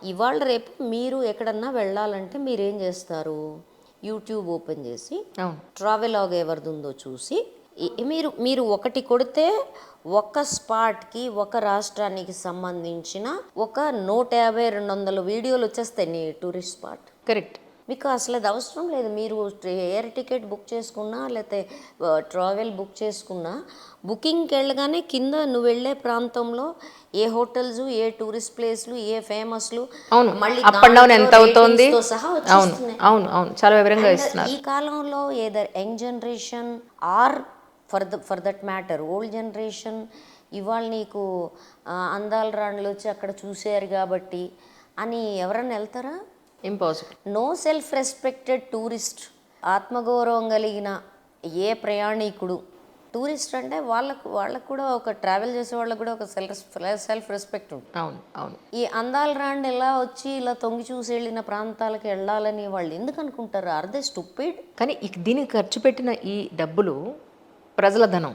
ఇవాళ రేపు మీరు ఎక్కడన్నా వెళ్ళాలంటే మీరు ఏం చేస్తారు? యూట్యూబ్ ఓపెన్ చేసి ట్రావెలాగ్ ఎవరిది ఉందో చూసి మీరు మీరు ఒకటి కొడితే ఒక స్పాట్కి ఒక రాష్ట్రానికి సంబంధించిన ఒక నూట యాభై రెండు వందల వీడియోలు వచ్చేస్తాయి నీ టూరిస్ట్ స్పాట్ కరెక్ట్ మీకు అసలు అది అవసరం లేదు. మీరు ఎయిర్ టికెట్ బుక్ చేసుకున్నా లేకపోతే ట్రావెల్ బుక్ చేసుకున్నా బుకింగ్కి వెళ్ళగానే కింద నువ్వు వెళ్ళే ప్రాంతంలో ఏ హోటల్స్ ఏ టూరిస్ట్ ప్లేస్లు ఏ ఫేమస్లు అవును. అప్ అండ్ డౌన్ ఎంత అవుతోంది? సహా అవును. అవును అవును. చాలా వివరంగా ఇస్తున్నారు. ఈ కాలంలో either young generation or for the for that matter old generation ఇవాళ నీకు అందాల రాండ్లు వచ్చి అక్కడ చూసారు కాబట్టి అని ఎవరన్నా వెళ్తారా? Impossible no self respected tourist ఆత్మగౌరవం కలిగిన ఏ ప్రయాణికుడు టూరిస్ట్ అంటే వాళ్ళకు వాళ్ళకు కూడా ఒక ట్రావెల్ చేసే వాళ్ళకు కూడా ఒక సెల్ఫ్ సెల్ఫ్ రెస్పెక్ట్ ఉంటుంది. అవును అవును. ఈ అందాల రాండ్ ఇలా వచ్చి ఇలా తొంగి చూసి వెళ్ళిన ప్రాంతాలకు వెళ్ళాలని వాళ్ళు ఎందుకు అనుకుంటారు? అర్ధే స్టూపిడ్ కానీ దీనికి ఖర్చు పెట్టిన ఈ డబ్బులు ప్రజల ధనం.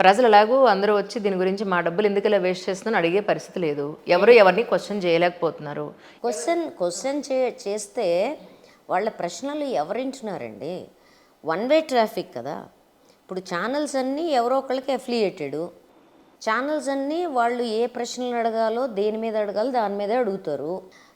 ప్రజలు ఎలాగో అందరూ వచ్చి దీని గురించి మా డబ్బులు ఎందుకు ఇలా వేస్ట్ చేస్తున్నాను అడిగే పరిస్థితి లేదు. ఎవరు ఎవరిని క్వశ్చన్ చేయలేకపోతున్నారు. క్వశ్చన్ క్వశ్చన్ చే చేస్తే వాళ్ళ ప్రశ్నలు ఎవరింటున్నారండి వన్ వే ట్రాఫిక్ కదా. ఇప్పుడు ఛానల్స్ అన్నీ ఎవరో ఒకళ్ళకి అఫిలియేటెడ్ ఛానల్స్ అన్నీ వాళ్ళు ఏ ప్రశ్నలు అడగాలో దేని మీద అడగాలో దాని మీదే అడుగుతారు.